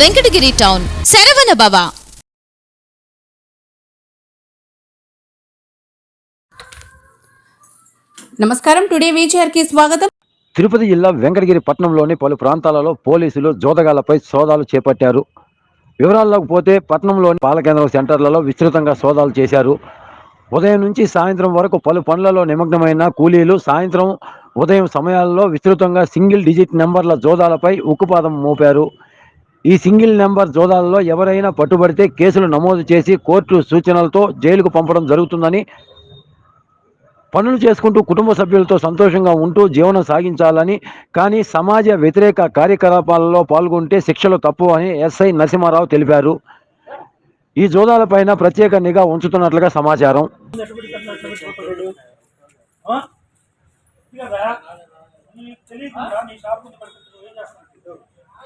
Venkatagiri town. Saravana భవ. నమస్కారం today వీచర్కి స్వాగతం. తిరుపతి జిల్లా వెంకటగిరి పట్టణంలోని పలు ప్రాంతాలలో పోలీసులు జోదగాలపై సోదాలు చేపట్టారు. వివరాల్లోకి పోతే పట్టణంలోని పాలకేంద్రం సెంటర్లలో విస్తృతంగా సోదాలు చేశారు. ఉదయం నుంచి సాయంత్రం వరకు పలు పనులలో నిమగ్నమైన కూలీలు సాయంత్రం ఉదయం సమయాల్లో విస్తృతంగా సింగిల్ డిజిట్ నెంబర్ల జోదాలపై ఉక్కుపాదం మోపారు. ఈ సింగిల్ నెంబర్ జోదాలలో ఎవరైనా పట్టుబడితే కేసులు నమోదు చేసి కోర్టు సూచనలతో జైలుకు పంపడం జరుగుతుందని పనులు చేసుకుంటూ కుటుంబ సభ్యులతో సంతోషంగా ఉంటూ జీవనం సాగించాలని కానీ సమాజ వ్యతిరేక కార్యకలాపాలలో పాల్గొంటే శిక్షలు తప్పు అని ఎస్ఐ నరసింహారావు తెలిపారు. ఈ జోదాలపైన ప్రత్యేక నిఘా ఉంచుతున్నట్లుగా సమాచారం. నీ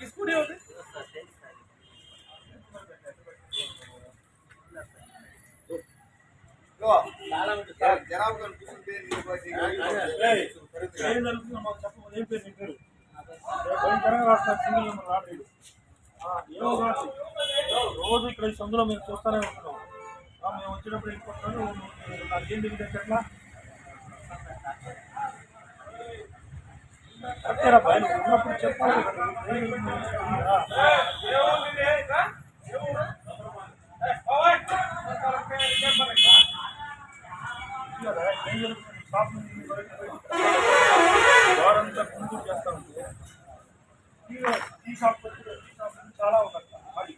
స్కూటీ ఉంది ఏయ్, ఏం ఏం పేరు నీ పేరు? సింగిల్ నెంబర్ ఏమో కాదు. రోజు ఇక్కడ ఈ సందులో మేము చూస్తూనే ఉంటున్నాం మేము వచ్చినప్పుడు వెళ్ళిపోతాను నాకేం తెలియదు ఎట్లా షాప్ నుంచి బయటకు వెళ్ళి వారంతా గుంటూరు చేస్తా ఉంటే ఈ- ఈ షాప్ వచ్చి ఈ షాప్ నుంచి చాలా ఉన్నాయి మరి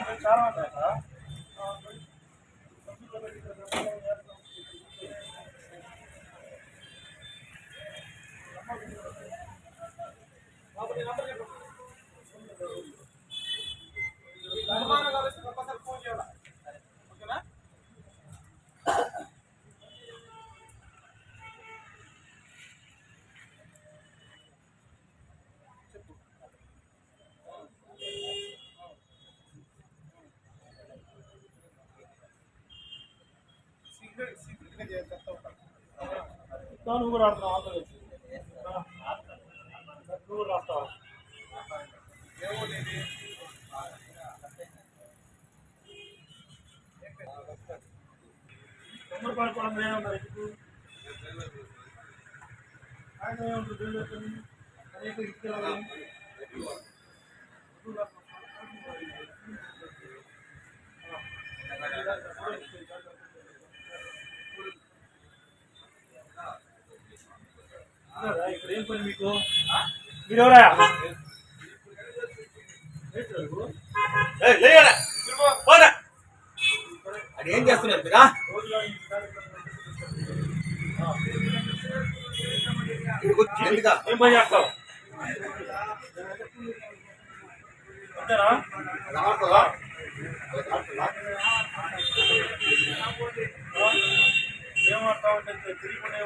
మరి చాలా ఉన్నాయి నువ్వు కూడా ఆడుతున్నావు ఆటో కలిసి నువ్వు కూడా రాస్తావా తొమ్మిది పడుకోవడం ఏమన్నారు ఎందుకు ఆయన ఏమంటారు డ్రైవర్ అనేక ఇచ్చేవాళ్ళు ఇక్కడ ఏం పని మీకు? మీరెవరా అది ఏం చేస్తున్నారు మీరా ఏం పని చేస్తావు? అంతేనా? రావట్లేదా? ఏం వాడతావు? అంటే తిరిగి ఏం